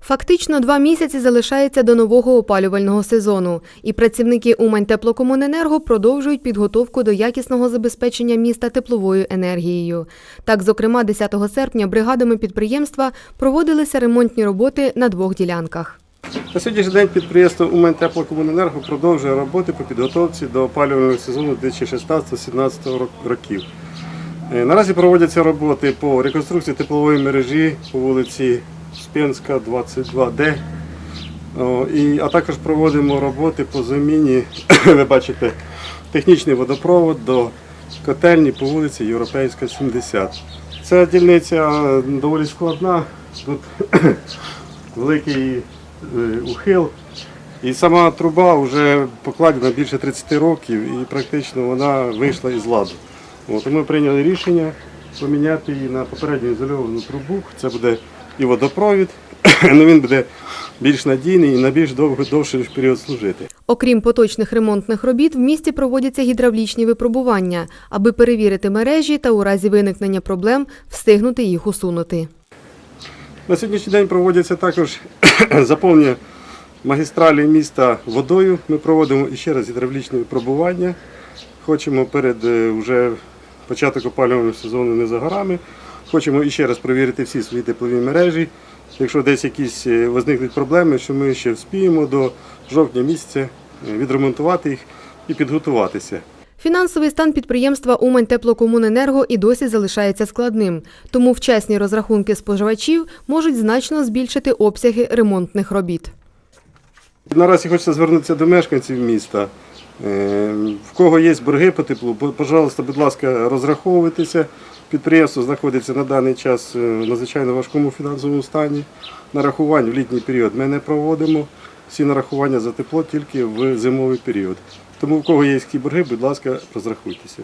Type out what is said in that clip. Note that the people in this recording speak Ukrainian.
Фактично два місяці залишається до нового опалювального сезону, і працівники Умань теплокомуненерго продовжують підготовку до якісного забезпечення міста тепловою енергією. Так, зокрема, 10 серпня бригадами підприємства проводилися ремонтні роботи на двох ділянках. На сьогоднішній день підприємство Умен Теплокомуненерго продовжує роботи по підготовці до опалювального сезону 2016-2017 років. Е, Наразі проводяться роботи по реконструкції теплової мережі по вулиці Спенська, 22Д. О, і, а також проводимо роботи по заміні, ви бачите, технічний водопровод до котельні по вулиці Європейська, 70. Ця дільниця доволі складна. Тут великий е, ухил. І сама труба вже покладена більше 30 років і практично вона вийшла із ладу. От, ми прийняли рішення поміняти її на попередньо ізольовану трубу. Це буде і водопровід, але він буде більш надійний і на більш довго, довший період служити. Окрім поточних ремонтних робіт, в місті проводяться гідравлічні випробування, аби перевірити мережі та у разі виникнення проблем встигнути їх усунути. На сьогоднішній день проводяться також заповнення магістралі міста водою. Ми проводимо ще раз гідравлічне випробування. Хочемо перед е, вже початок опалювального сезону не за горами. Хочемо іще раз перевірити всі свої теплові мережі. Якщо десь якісь е, виникнуть проблеми, що ми ще вспіємо до жовтня місяця е, відремонтувати їх і підготуватися. Фінансовий стан підприємства Умань теплокомуненерго і досі залишається складним, тому вчасні розрахунки споживачів можуть значно збільшити обсяги ремонтних робіт. Наразі хочеться звернутися до мешканців міста. Е, В кого є борги по теплу, пожалуйста, будь ласка, розраховуйтеся. Підприємство знаходиться на даний час е, в надзвичайно важкому фінансовому стані. Нарахувань в літній період ми не проводимо. Всі нарахування за тепло тільки в зимовий період. Тому в кого є які борги, будь ласка, розрахуйтеся.